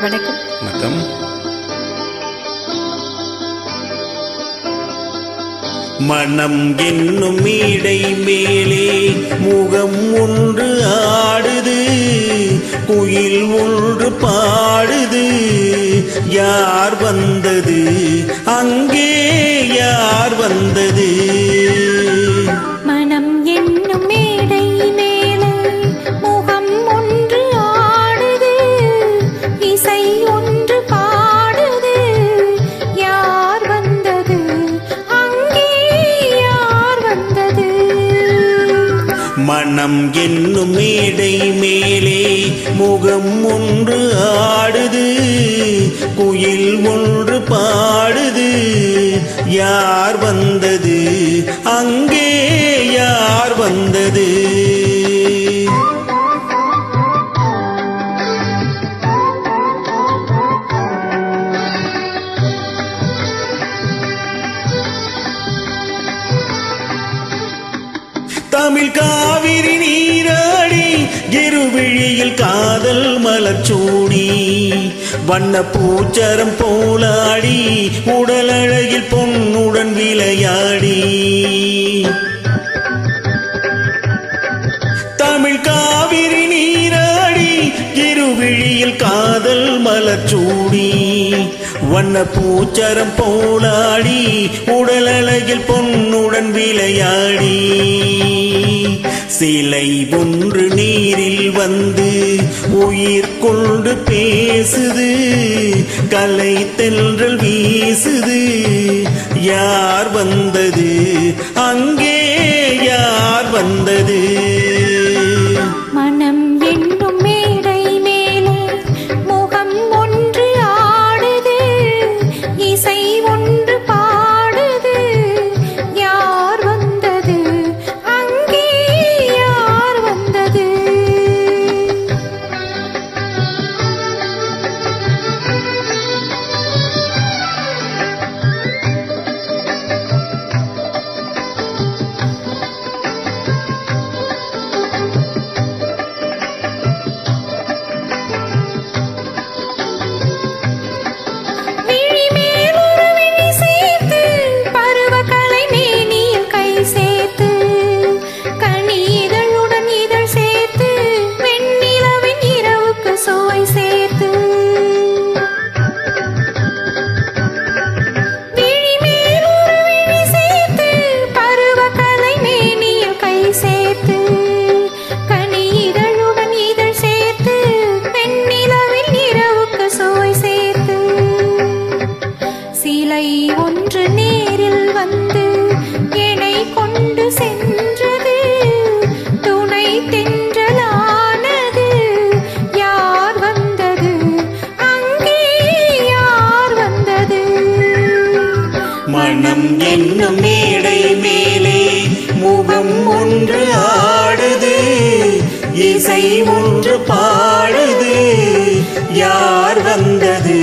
வணக்கம். வணக்கம். மனம் என்னும் மேடை மேலே முகம் ஒன்று ஆடுது குயில் ஒன்று பாடுது. யார் வந்தது? அங்கே யார் வந்தது? மனம் என்னும் மேடை மேலே முகம் ஒன்று ஆடுது குயில் ஒன்று பாடுது. யார் வந்தது? அங்கே யார் வந்தது? தமிழ் காவிரி இருவிழியில் காதல் மலச்சூடி வண்ண பூச்சரம் போலாடி உடலழகில் பொன்னுடன் விளையாடி. தமிழ் காவிரி நீராடி இருவிழியில் காதல் மலச்சூடி வண்ண பூச்சரம் போலாடி உடலழகில் பொன்னுடன் விளையாடி. சிலை ஒன்று நீரில் வந்து உயிர் கொண்டு பேசுது. கலை தென்றல் வீசுது. யார் வந்தது? அங்கே யார் வந்தது? always the மனம் என்னும் மேடை மேலே முகம் ஒன்று ஆடுது இசை ஒன்று பாடுது. யார் வந்தது?